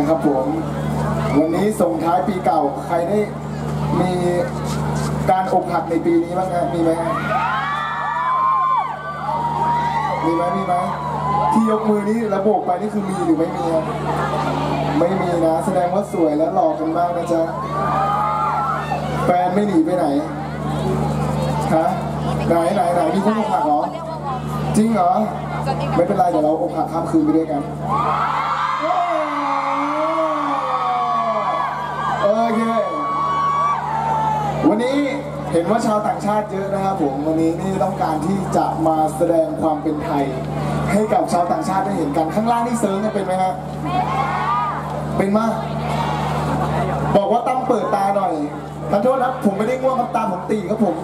นะครับผมวันนี้ส่งท้ายปีเก่าใครได้มีการอกหักในปีนี้บ้างฮะมีไหมฮะมีไหมมีไหมที่ยกมือนี้ระโบกไปนี่คือมีหรือไม่มีไม่มีนะ แสดงว่าสวยและหล่อกันมากนะจ๊ะแฟนไม่หนีไปไหนฮะไหนไหนไหนมีคนอกหักเหรอจริงเหรอไม่เป็นไรเดี๋ยวเราอกหักข้ามคืนไปด้วยกัน โอเค วันนี้เห็นว่าชาวต่างชาติเยอะนะครับผม วันนี้นี่ต้องการที่จะมาแสดงความเป็นไทย ให้กับชาวต่างชาติได้เห็นกัน ข้างล่างนี่เซิร์งกันเป็นไหมฮะเป็นมากบอกว่าตั้มเปิดตาหน่อยขอโทษนะผมไม่ได้ง่วงครับตาผมตีครับผม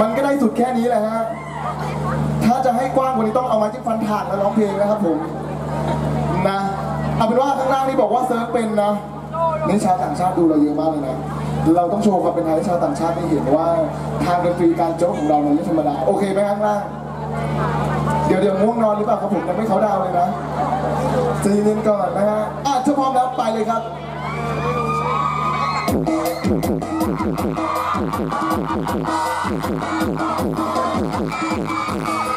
มันก็ได้สุดแค่นี้แหละฮะ ถ้าจะให้กว้างกว่านี้ต้องเอาม้จิ้มฟันถ่านมาร้องเพลงนะครับผม นะ เอาเป็นว่าข้างล่างนี่บอกว่าเซิร์ฟเป็นนะ นี่ชาวต่างชาติดูเราเยอะมากเลยนะ เราต้องโชว์ความเป็นไทยให้ชาวต่างชาติได้เห็นว่าทางดนตรีการโจ๊กของเราเนี่ยไม่ธรรมดา โอเคไหมข้างล่าง เดี๋ยวเดี๋ยวง่วงนอนหรือเปล่าครับผมยังไม่เขาดาวเลยนะใจะเย็นก่อนนะฮะอะถ้าพร้อมแล้วไปเลยครับ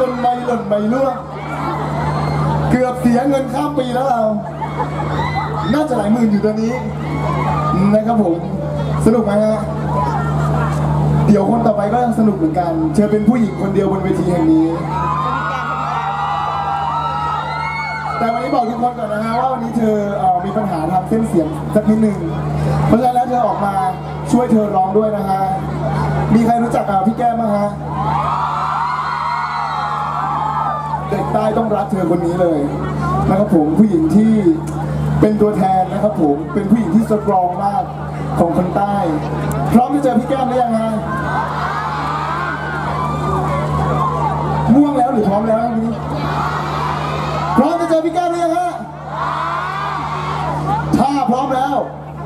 จนไม่หล่นไม่ล่วง เกือบเสียเงินข้ามปีแล้วเรา น่าจะหลายหมื่นอยู่ตัวนี้ นะครับผม สนุกไหมฮะ เดี๋ยวคนต่อไปก็ยังสนุกเหมือนกัน เธอเป็นผู้หญิงคนเดียวบนเวทีแห่งนี้ แต่วันนี้บอกทุกคนก่อนนะฮะว่าวันนี้เธอเออมีปัญหาทางเส้นเสียงสักนิดหนึ่ง เพราะฉะนั้นแล้วเธอออกมาช่วยเธอร้องด้วยนะฮะ มีใครรู้จักอะพี่แก้มบ้างฮะ ใต้ต้องรักเธอคนนี้เลยนะครับผมผู้หญิงที่เป็นตัวแทนนะครับผมเป็นผู้หญิงที่สตรองมากของคนใต้ พร้อมที่เจอพี่แก้มหรือยังฮะม่วงแล้วหรือพร้อมแล้วนี้พร้อมจะเจอพี่แก้มหรือยังฮะถ้าพร้อมแล้ว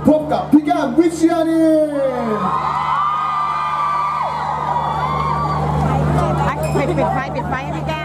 พบกับพี่แก้มวิเชียนีปิดปิดไฟปิดไฟให้พี่แก้